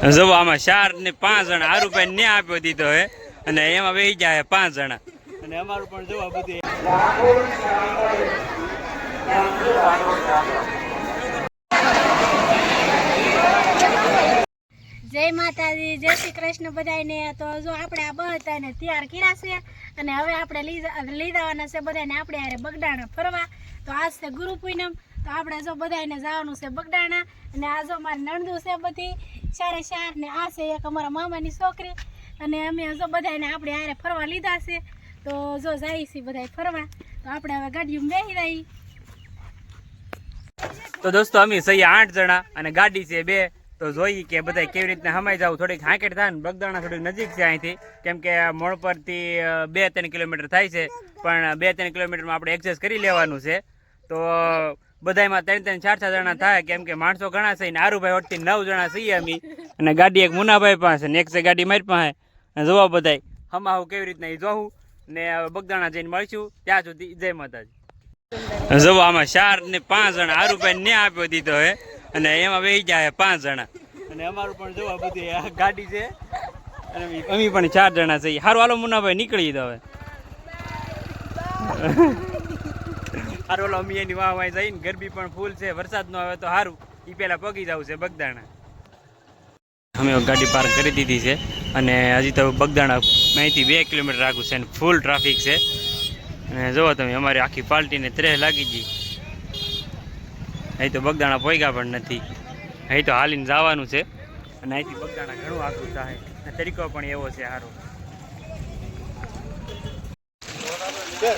જો આમાં ચાર ને પાંચ જણા આ રૂપિયા ને આપ્યો દીધો હે. અને એમાં બેસી જાય પાંચ જણા. અને અમારું પણ જોવા બધું જય માતાજી, જય શ્રી કૃષ્ણ બધાને તો જો આપણે આ બધાને તૈયાર કર્યા છે અને હવે આપણે લીધા લીધાવાના છે બધાને આપણે હારે બગડાણા ફરવા. તો આજ છે ગુરુ પૂનમ. તો આપણે જો બધાને જવાનું છે બગડાણા, અને આ જો મારી નણદુ છે બધી, ચારે ચાર ને આ છે એક અમારા મામાની છોકરી, અને અમે જો બધાને આપણે હારે ફરવા લીધા છે. તો જો જાય છે બધા ફરવા, તો આપણે હવે ગાડીમાં બેસી રહી. તો દોસ્તો અમે સહી આઠ જણા, અને ગાડી છે બે. તો જોઈએ કે બધા કેવી રીતના હમાઈ જાવ. થોડીક હાંકેટ થાય ને બગદાણા થોડીક નજીક છે અહીંથી. કેમ કે મોડ પરથી બે ત્રણ કિલોમીટર થાય છે. પણ બે ત્રણ કિલોમીટરમાં આપણે એડજસ્ટ કરી લેવાનું છે. તો બધામાં ત્રણ ત્રણ ચાર ચાર જણા થાય, કેમ કે માણસો ઘણા છે, ને આરુભાઈ વટથી નવ જણા છીએ અમે. અને ગાડી એક મુનાભાઈ પાસે ને એક છે ગાડી મારી પાસે. અને જોવા બધાય હમાવું કેવી રીતના એ જોવું ને હવે બગદાણા જઈને મળશું, ત્યાં સુધી જય માતાજી. જો આમાં ચાર ને પાંચ જણા, આરુભાઈ ને આપ્યો દીધો હે. અને એમાં બેસી જાય પાંચ જણા. અને અમારું પણ જોવા બધી ગાડી છે. અને અમે પણ ચાર જણા છીએ. સારું હાલો મુનાભાઈ, નીકળી દો હવે. હારું હાલો અમે એની વાહ વાય જઈને ગરબી પણ ફૂલ છે વરસાદ નો આવે તો સારું એ પેલા પગી જવું છે બગદાણા. અમે ગાડી પાર્ક કરી દીધી છે અને હજી તો બગદાણા અહીંથી બે કિલોમીટર આગું છે અને ફૂલ ટ્રાફિક છે. અને જુઓ તમે, અમારી આખી પાર્ટીને ત્રેહ લાગી ગઈ. અહીં તો બગદાણા પોઈગા પણ નથી. અહીં તો હાલીને જવાનું છે. અને અહીંથી બગદાણા ઘણું આગળ થાય. તરીકો પણ એવો છે સારો તમે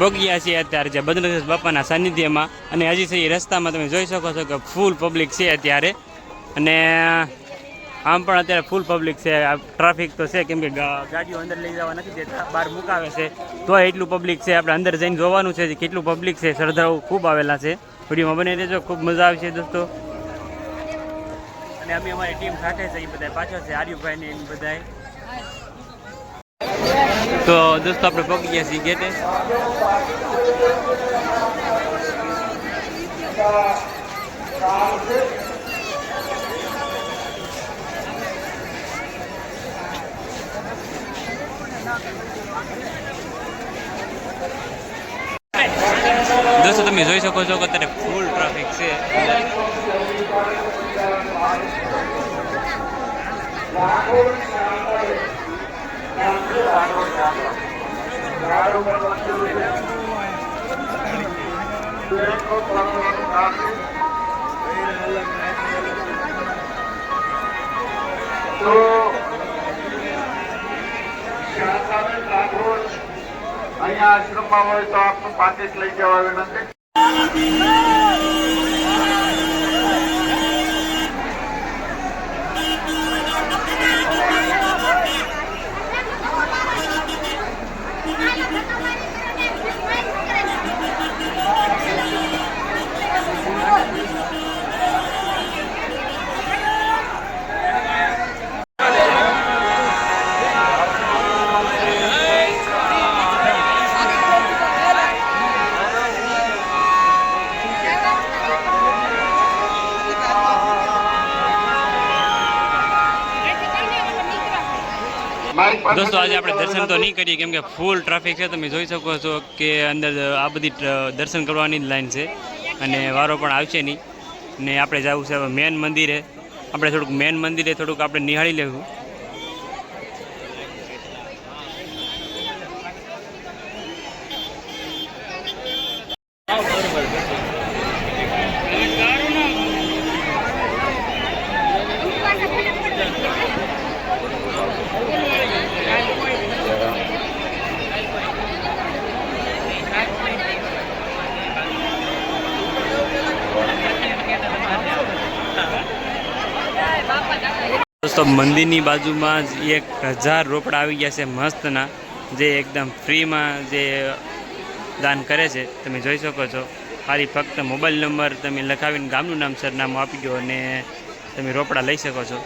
ભોગ્યા છીએ અત્યારે જે બદ્રનાથ બાપાના સાનિધ્યમાં અને હજી સુધી રસ્તામાં તમે જોઈ શકો છો કે ફૂલ પબ્લિક છે અત્યારે. અને આમ પણ અત્યારે ફૂલ પબ્લિક છે. ટ્રાફિક તો છે, કેમ કે ગાડીઓ અંદર લઈ જવા નથી દેતા, બહાર મુકાવે છે. તો એટલું પબ્લિક છે, આપણે અંદર જઈને જોવાનું છે કેટલું પબ્લિક છે. શ્રદ્ધાળુ ખૂબ આવેલા છે. વિડીયોમાં બની રહેજો, ખૂબ મજા આવશે દોસ્તો. અને અમે અમારી ટીમ સાથે છે, એ બધા પાછળ છે આર્યુભાઈ ને એમ બધા તો દોસ્તો, આપણે પહોંચી ગયા છીએ ગેટે. દોસ્તો તમે જોઈ શકો છો કે અત્યારે ફૂલ ટ્રાફિક છે. તો શાંતાબેન રાઠોડ અહીંયા આશ્રમમાં હોય તો આપનું પાકેટ લઈ જવા વિનંતી. મારી દોસ્તો આજે આપણે દર્શન તો નહીં કરીએ કેમ કે ફૂલ ટ્રાફિક છે તમે જોઈ શકો છો કે અંદર આ બધી દર્શન કરવાની જ લાઈન છે. અને વારો પણ આવશે નહીં. ને આપણે જવું છે મેન મંદિરે. આપણે થોડુંક મેન મંદિરે થોડુંક આપણે નિહાળી લેવું. દોસ્તો, મંદિરની બાજુમાં જ એક હજાર રોપડા આવી ગયા છે મસ્તના, જે એકદમ ફ્રીમાં જે દાન કરે છે, તમે જોઈ શકો છો. ખાલી ફક્ત મોબાઈલ નંબર તમે લખાવીને ગામનું નામ સરનામું આપી દો અને તમે રોપડા લઈ શકો છો.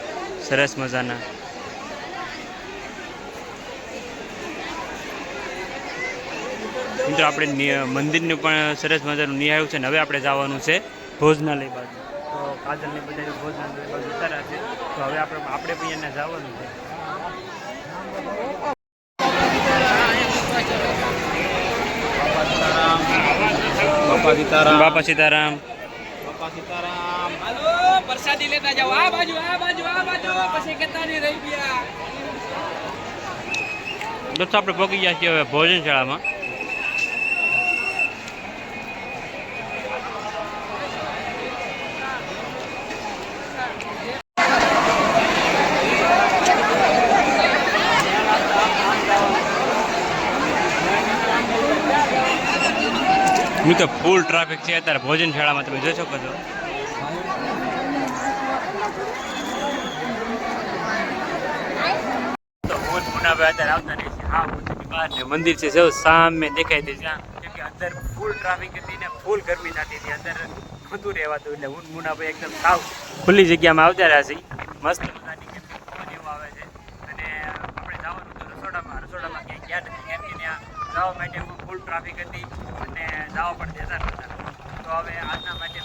સરસ મજાના. મિત્રો, આપણે મંદિરનું પણ સરસ મજાનું નિહાળ્યું છે ને હવે આપણે જવાનું છે ભોજનાલય બાજુ. કાજલને બધા ભોજન બાજુ ઉતાર્યા છે. તો હવે આપણે આપણે પણ એને જવાનું છે. બાપા સીતારામ. બાપા સીતારામ. બાપા સીતારામ. હાલો પ્રસાદી લેતા જાઓ. આ બાજુ આ બાજુ આ બાજુ. પછી કેતા નહીં રહી ગયા. દોસ્તો આપણે પહોંચી ગયા છીએ હવે ભોજનશાળામાં. મિત્રો ફૂલ ટ્રાફિક છે અત્યારે. ભોજનશાળામાં તમે જોઈ શકો છો. અત્યારે આવતા રહી છે. હા બહાર ને મંદિર છે. સૌ સામે દેખાય છે જ્યાં. કે અંદર ફૂલ ટ્રાફિક હતી ને ફૂલ ગરમી થતી હતી. અંદર નહોતું રહેવાતું. એટલે હું ને મુનાભાઈ એકદમ સાવ ખુલ્લી જગ્યામાં આવતા રહ્યા છીએ. મસ્ત મજાની કેમ એવું આવે છે. અને આપણે જવાનું તો રસોડામાં. રસોડામાં ક્યાંય ગયા નથી. કેમ ત્યાં જવા માટે ફૂલ ટ્રાફિક હતી. અને જવા પણ દેતા તો હવે આજના માટે